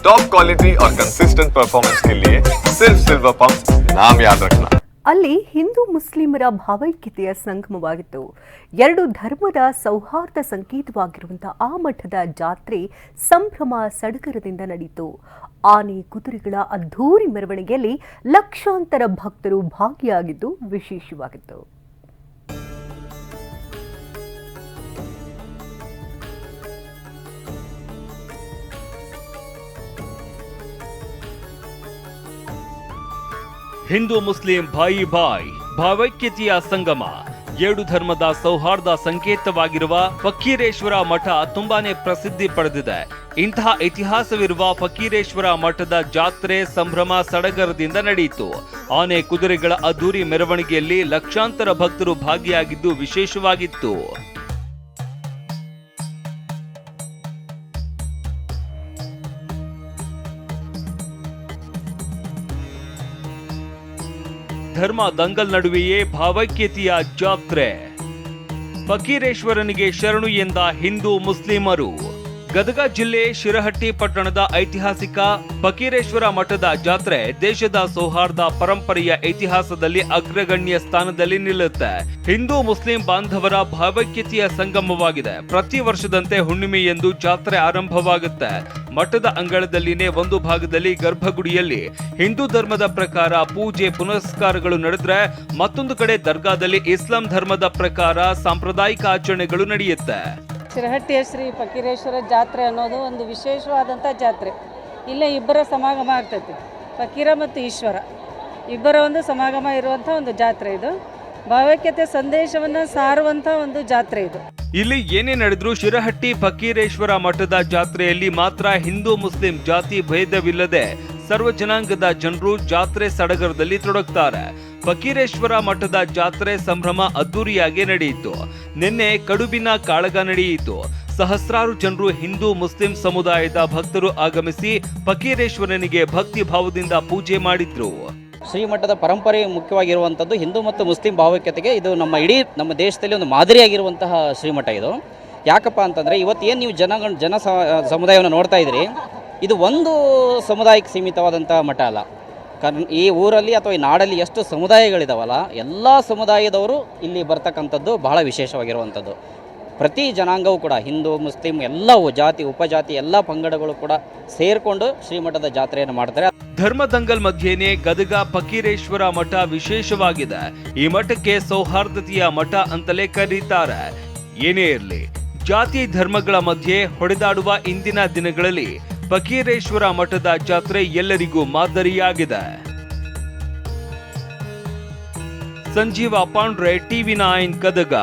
Top quality और consistent performance के लिए सिर्फ सिल्वर पंप नाम याद रखना ಅಲ್ಲಿ ಹಿಂದೂ ಮುಸ್ಲಿಮರ ಭಾವೈಕ್ಯತೆಯ ಸಂಗಮವಾಗಿತ್ತು ಎರಡು ಧರ್ಮದ ಸೌಹಾರ್ದ ಸಂಕೇತವಾಗಿರುವಂತಹ ಆ ಮಠದ ಜಾತ್ರೆ ಸಂಭ್ರಮ ಸಡಗರದಿಂದ ನಡೆಯಿತು ಆನೆ ಕುದುರೆಗಳ ಅದ್ಧೂರಿ ಮೆರವಣಿಗೆಯಲ್ಲಿ ಲಕ್ಷಾಂತರ ಭಕ್ತರು ಭಾಗಿಯಾಗಿದ್ದು ವಿಶೇಷವಾಗಿತ್ತು ಹಿಂದೂ ಮುಸ್ಲಿಂ ಭಾಯಿ ಭಾಯ್, ಭಾವೈಕ್ಯತೆಯ ಸಂಗಮ ಎರಡು ಧರ್ಮದ ಸೌಹಾರ್ದ ಸಂಕೇತವಾಗಿರುವ ಫಕೀರೇಶ್ವರ ಮಠ ತುಂಬಾನೇ ಪ್ರಸಿದ್ಧಿ ಪಡೆದಿದೆ. ಇಂತಹ ಇತಿಹಾಸವಿರುವ ಫಕೀರೇಶ್ವರ ಮಠದ ಜಾತ್ರೆ, ಸಂಭ್ರಮ ಸಡಗರದಿಂದ ನಡೆಯಿತು. ಆನೆ ಕುದುರೆಗಳ ಅದ್ದೂರಿ ಮೆರವಣಿಗೆಯಲ್ಲಿ ಲಕ್ಷಾಂತರ ಭಕ್ತರು ಭಾಗಿಯಾಗಿದ್ದು ವಿಶೇಷವಾಗಿತ್ತು. ಧರ್ಮ ದಂಗಲ್ ನಡುವೆಯೇ ಭಾವೈಕ್ಯತೆಯ ಜಾತ್ರೆ. ಫಕೀರೇಶ್ವರನಿಗೆ ಶರಣು ಎಂದ ಹಿಂದೂ ಮುಸ್ಲಿಮರು. ಗದಗ ಜಿಲ್ಲೆ ಶಿರಹಟ್ಟಿ ಪಟ್ಟಣದ ಐತಿಹಾಸಿಕ ಫಕೀರೇಶ್ವರ ಮಠದ ಜಾತ್ರೆ ದೇಶದ ಸೌಹಾರ್ದ ಪರಂಪರೆಯ ಇತಿಹಾಸದಲ್ಲಿ ಅಗ್ರಗಣ್ಯ ಸ್ಥಾನದಲ್ಲಿ ನಿಲ್ಲುತ್ತೆ. ಹಿಂದೂ ಮುಸ್ಲಿಂ ಬಾಂಧವರ ಭಾವೈಕ್ಯತೆಯ ಸಂಗಮವಾಗಿದೆ. ಪ್ರತಿ ವರ್ಷದಂತೆ ಹುಣ್ಣಿಮೆಯೆಂದು ಜಾತ್ರೆ ಆರಂಭವಾಗುತ್ತೆ. ಮಠದ ಅಂಗಳದಲ್ಲಿನೇ ಒಂದು ಭಾಗದಲ್ಲಿ ಗರ್ಭಗುಡಿಯಲ್ಲಿ ಹಿಂದೂ ಧರ್ಮದ ಪ್ರಕಾರ ಪೂಜೆ ಪುನಸ್ಕಾರಗಳು ನಡೆದ್ರೆ ಮತ್ತೊಂದು ಕಡೆ ದರ್ಗಾದಲ್ಲಿ ಇಸ್ಲಾಂ ಧರ್ಮದ ಪ್ರಕಾರ ಸಾಂಪ್ರದಾಯಿಕ ಆಚರಣೆಗಳು ನಡೆಯುತ್ತೆ. ಶಿರಹಟ್ಟಿಯ ಶ್ರೀ ಫಕೀರೇಶ್ವರ ಜಾತ್ರೆ ಅನ್ನೋದು ಒಂದು ವಿಶೇಷವಾದಂಥ ಜಾತ್ರೆ. ಇಲ್ಲೇ ಇಬ್ಬರ ಸಮಾಗಮ ಆಗ್ತೈತಿ. ಫಕೀರ ಮತ್ತು ಈಶ್ವರ. ಇಬ್ಬರ ಒಂದು ಸಮಾಗಮ ಇರುವಂಥ ಒಂದು ಜಾತ್ರೆ ಇದು. ಭಾವೈಕ್ಯತೆ ಸಂದೇಶವನ್ನು ಸಾರುವಂಥ ಒಂದು ಜಾತ್ರೆ ಇದು. ಇಲ್ಲಿ ಏನೇ ನಡೆದರೂ ಶಿರಹಟ್ಟಿ ಫಕೀರೇಶ್ವರ ಮಠದ ಜಾತ್ರೆಯಲ್ಲಿ ಮಾತ್ರ ಹಿಂದೂ, ಮುಸ್ಲಿಂ ಜಾತಿ ಭೇದವಿಲ್ಲದೆ ಸರ್ವ ಜನಾಂಗದ ಜನರು ಜಾತ್ರೆ ಸಡಗರದಲ್ಲಿ ತೊಡಗುತ್ತಾರೆ ಫಕೀರೇಶ್ವರ ಮಠದ ಜಾತ್ರೆ ಸಂಭ್ರಮ ಅದ್ದೂರಿಯಾಗಿ ನಡೆಯಿತು. ನಿನ್ನೆ ಕಡುಬಿನ ಕಾಳಗ ನಡೆಯಿತು. ಸಹಸ್ರಾರು ಜನರು ಹಿಂದೂ, ಮುಸ್ಲಿಂ ಸಮುದಾಯದ ಭಕ್ತರು ಆಗಮಿಸಿ ಫಕೀರೇಶ್ವರನಿಗೆ ಭಕ್ತಿ ಭಾವದಿಂದ ಪೂಜೆ ಮಾಡಿದ್ರು. ಶ್ರೀಮಠದ ಪರಂಪರೆ ಮುಖ್ಯವಾಗಿರುವಂಥದ್ದು ಹಿಂದೂ ಮತ್ತು ಮುಸ್ಲಿಂ ಭಾವೈಕ್ಯತೆಗೆ ಇದು ನಮ್ಮ ಇಡೀ ನಮ್ಮ ದೇಶದಲ್ಲಿ ಒಂದು ಮಾದರಿಯಾಗಿರುವಂತಹ ಶ್ರೀಮಠ ಇದು. ಯಾಕಪ್ಪ ಅಂತಂದರೆ ಏನು ನೀವು ಜನ ಜನ ಸಮುದಾಯವನ್ನು ನೋಡ್ತಾ ಇದ್ದೀರಿ ಇದು ಒಂದು ಸಮುದಾಯಕ್ಕೆ ಸೀಮಿತವಾದಂಥ ಮಠ ಅಲ್ಲ. ಕಾರಣ ಈ ಊರಲ್ಲಿ ಅಥವಾ ಈ ನಾಡಲ್ಲಿ ಎಷ್ಟು ಸಮುದಾಯಗಳಿದಾವಲ್ಲ, ಎಲ್ಲ ಸಮುದಾಯದವರು ಇಲ್ಲಿ ಬರ್ತಕ್ಕಂಥದ್ದು ಬಹಳ ವಿಶೇಷವಾಗಿರುವಂಥದ್ದು. ಪ್ರತಿ ಜನಾಂಗವೂ ಕೂಡ, ಹಿಂದೂ, ಮುಸ್ಲಿಂ ಎಲ್ಲವೂ ಜಾತಿ, ಉಪಜಾತಿ, ಎಲ್ಲ ಪಂಗಡಗಳು ಕೂಡ ಸೇರಿಕೊಂಡು ಶ್ರೀಮಠದ ಜಾತ್ರೆಯನ್ನು ಮಾಡ್ತಾರೆ. ಧರ್ಮದಂಗಲ್ ಮಧ್ಯೆನೇ ಗದಗ ಫಕೀರೇಶ್ವರ ಮಠ ವಿಶೇಷವಾಗಿದೆ. ಈ ಮಠಕ್ಕೆ ಸೌಹಾರ್ದತೆಯ ಮಠ ಅಂತಲೇ ಕರೀತಾರೆ. ಏನೇ ಇರಲಿ, ಜಾತಿ ಧರ್ಮಗಳ ಮಧ್ಯೆ ಹೊಡೆದಾಡುವ ಇಂದಿನ ದಿನಗಳಲ್ಲಿ ಫಕೀರೇಶ್ವರ ಮಠದ ಜಾತ್ರೆ ಎಲ್ಲರಿಗೂ ಮಾದರಿಯಾಗಿದೆ. Sanjeeva Pandre TV nine Gadag